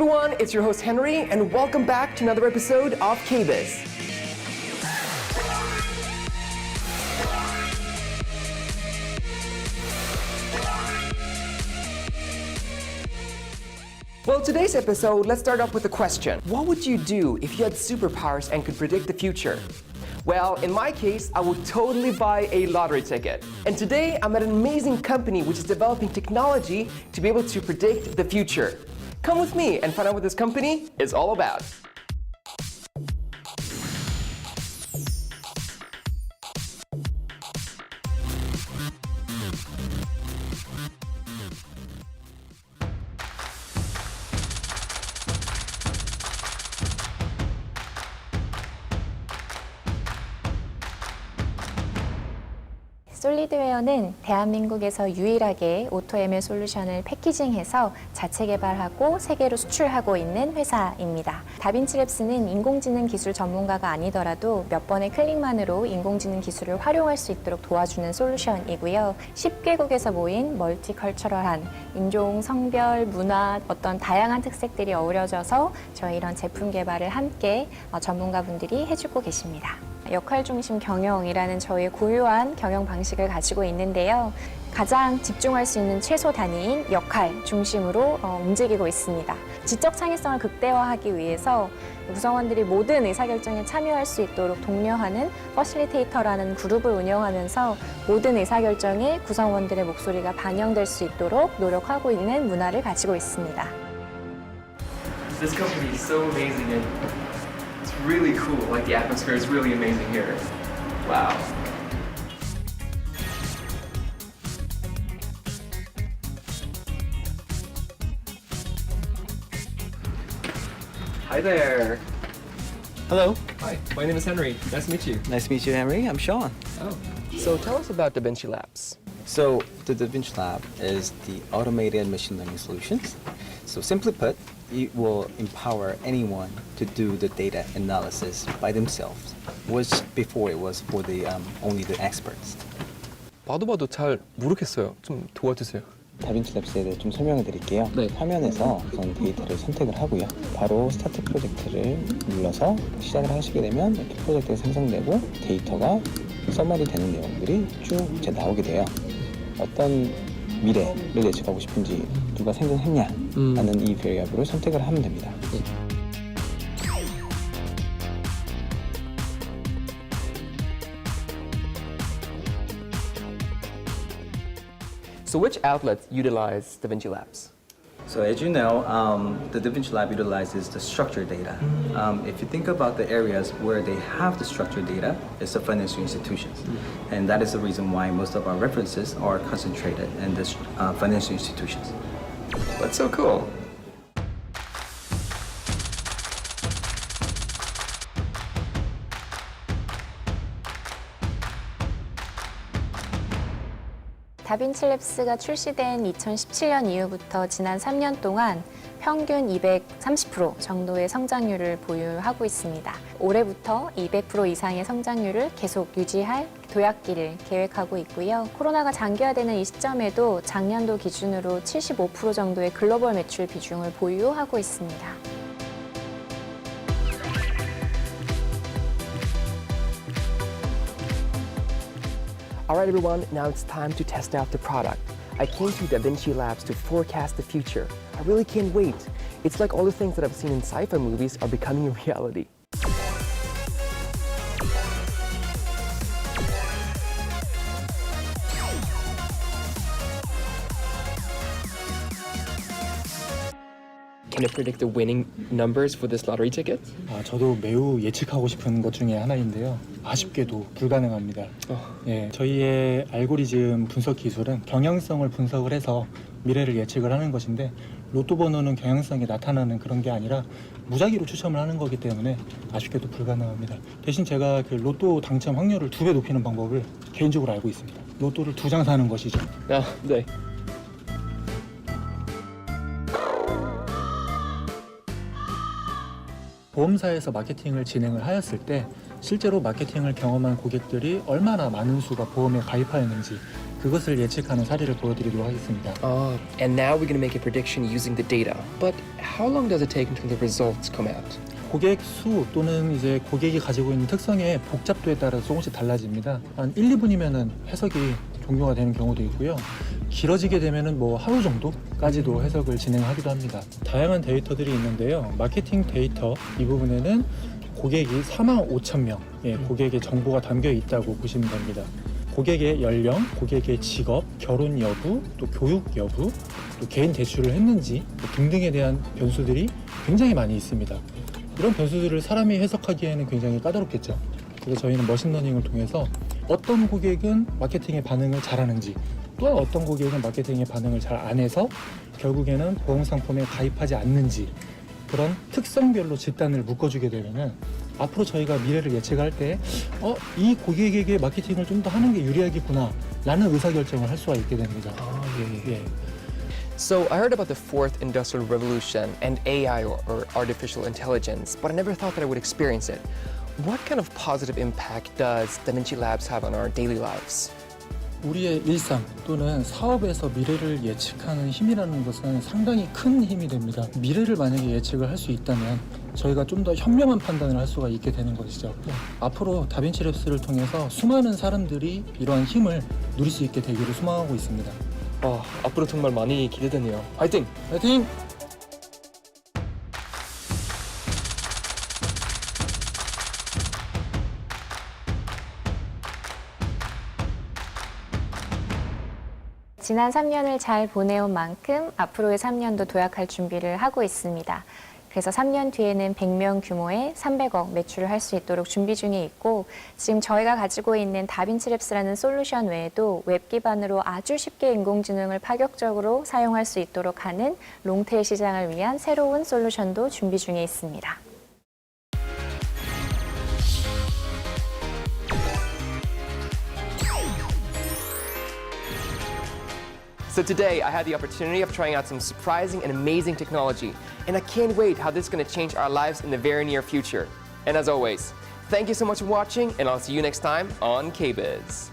everyone, it's your host Henry, and welcome back to another episode of KBIS. Well, today's episode, let's start off with a question. What would you do if you had superpowers and could predict the future? Well, in my case, I would totally buy a lottery ticket. And today, I'm at an amazing company which is developing technology to be able to predict the future. Come with me and find out what this company is all about. 솔리드웨어는 대한민국에서 유일하게 오토ML 솔루션을 패키징해서 자체 개발하고 세계로 수출하고 있는 회사입니다. 다빈치 랩스는 인공지능 기술 전문가가 아니더라도 몇 번의 클릭만으로 인공지능 기술을 활용할 수 있도록 도와주는 솔루션이고요. 10개국에서 모인 멀티컬처럴한 인종, 성별, 문화, 어떤 다양한 특색들이 어우러져서 저희 이런 제품 개발을 함께 어, 전문가분들이 해주고 계십니다. 역할 중심 경영이라는 저희 고유한 경영 방식을 가지고 있는데요. 가장 집중할 수 있는 최소 단위인 역할 중심으로 어, 움직이고 있습니다. 지적 창의성을 극대화하기 위해서 구성원들이 모든 의사결정에 참여할 수 있도록 독려하는 퍼실리테이터라는 그룹을 운영하면서 모든 의사결정에 구성원들의 목소리가 반영될 수 있도록 노력하고 있는 문화를 가지고 있습니다. This company is so amazing it's really cool. Like the atmosphere is really amazing here. Wow. Hi there. Hello, Hi, my name is Henry. Nice to meet you. nice to meet you, Henry. I'm Sean. Oh. So tell us about DaVinci Labs. So, the DaVinci Lab is the automated machine learning solutions. So, simply put, it will empower anyone to do the data analysis by themselves, which before it was for the um, only the experts. 봐도 봐도 잘 모르겠어요. 좀 도와주세요. 다빈치 랩스에 대해 좀 설명을 드릴게요. 네. 화면에서 우선 데이터를 선택을 하고요. 바로 스타트 프로젝트를 눌러서 시작을 하시게 되면 이렇게 프로젝트가 생성되고 데이터가 서머리 되는 내용들이 쭉 이제 나오게 돼요. 어떤 미래를 예측하고 싶은지 누가 생성했냐라는 이 베리어블을 선택을 하면 됩니다. So which outlets utilize DaVinci Labs? So as you know, um, the DaVinci Lab utilizes the structured data. Um, if you think about the areas where they have the structured data, it's the financial institutions. And that is the reason why most of our references are concentrated in the uh, financial institutions. That's so cool. 다빈치 랩스가 출시된 2017년 이후부터 지난 3년 동안 평균 230% 정도의 성장률을 보유하고 있습니다. 올해부터 200% 이상의 성장률을 계속 유지할 도약기를 계획하고 있고요. 코로나가 장기화되는 이 시점에도 작년도 기준으로 75% 정도의 글로벌 매출 비중을 보유하고 있습니다. All right, everyone, now it's time to test out the product. I came to DaVinci Labs to forecast the future. I really can't wait. It's like all the things that I've seen in sci-fi movies are becoming a reality. Can it predict the winning numbers for this lottery ticket? 아, 저도 매우 예측하고 싶은 것 중에 하나인데요. 아쉽게도 불가능합니다. 예, 저희의 알고리즘 분석 기술은 경향성을 분석을 해서 미래를 예측을 하는 것인데 로또 번호는 경향성이 나타나는 그런 게 아니라 무작위로 추첨을 하는 거기 때문에 아쉽게도 불가능합니다. 대신 제가 그 로또 당첨 확률을 두 배 높이는 방법을 개인적으로 알고 있습니다. 로또를 두 장 사는 것이죠. 아, 네. 보험사에서 마케팅을 진행을 하였을 때 실제로 마케팅을 경험한 고객들이 얼마나 많은 수가 보험에 가입하였는지 그것을 예측하는 사례를 보여드리도록 하겠습니다. Uh, and now we're going to make a prediction using the data. But how long does it take until the results come out? 고객 수 또는 이제 고객이 가지고 있는 특성의 복잡도에 따라 조금씩 달라집니다. 한 1, 2분이면은 해석이 종료가 되는 경우도 있고요. 길어지게 되면은 뭐 하루 정도까지도 해석을 진행하기도 합니다. 다양한 데이터들이 있는데요. 마케팅 데이터 이 부분에는 고객이 4만 5천 명, 예, 고객의 정보가 담겨 있다고 보시면 됩니다. 고객의 연령, 고객의 직업, 결혼 여부, 또 교육 여부, 또 개인 대출을 했는지 뭐 등등에 대한 변수들이 굉장히 많이 있습니다. 이런 변수들을 사람이 해석하기에는 굉장히 까다롭겠죠. 그래서 저희는 머신러닝을 통해서 어떤 고객은 마케팅의 반응을 잘하는지 또 어떤 고객은 마케팅의 반응을 잘 안 해서 결국에는 보험 상품에 가입하지 않는지 그런 특성별로 집단을 묶어주게 되면은 앞으로 저희가 미래를 예측할 때, 어, 이 고객에게 마케팅을 좀 더 하는 게 유리하겠구나, 라는 의사결정을 할 수가 있게 됩니다. 예. So I heard about the fourth industrial revolution and AI or, or artificial intelligence, but I never thought that I would experience it. What kind of positive impact does DaVinci Labs have on our daily lives? 우리의 일상 또는 사업에서 미래를 예측하는 힘이라는 것은 상당히 큰 힘이 됩니다. 미래를 만약에 예측을 할 수 있다면 저희가 좀 더 현명한 판단을 할 수가 있게 되는 것이죠. 앞으로 다빈치 랩스를 통해서 수많은 사람들이 이러한 힘을 누릴 수 있게 되기를 소망하고 있습니다. 어, 앞으로 정말 많이 기대되네요. 화이팅! 파이팅! 지난 3년을 잘 보내온 만큼 앞으로의 3년도 도약할 준비를 하고 있습니다. 그래서 3년 뒤에는 100명 규모의 300억 매출을 할 수 있도록 준비 중에 있고 지금 저희가 가지고 있는 다빈치랩스라는 솔루션 외에도 웹 기반으로 아주 쉽게 인공지능을 파격적으로 사용할 수 있도록 하는 롱테일 시장을 위한 새로운 솔루션도 준비 중에 있습니다. So today I had the opportunity of trying out some surprising and amazing technology, and I can't wait how this is going to change our lives in the very near future. And as always, thank you so much for watching, and I'll see you next time on KBiz.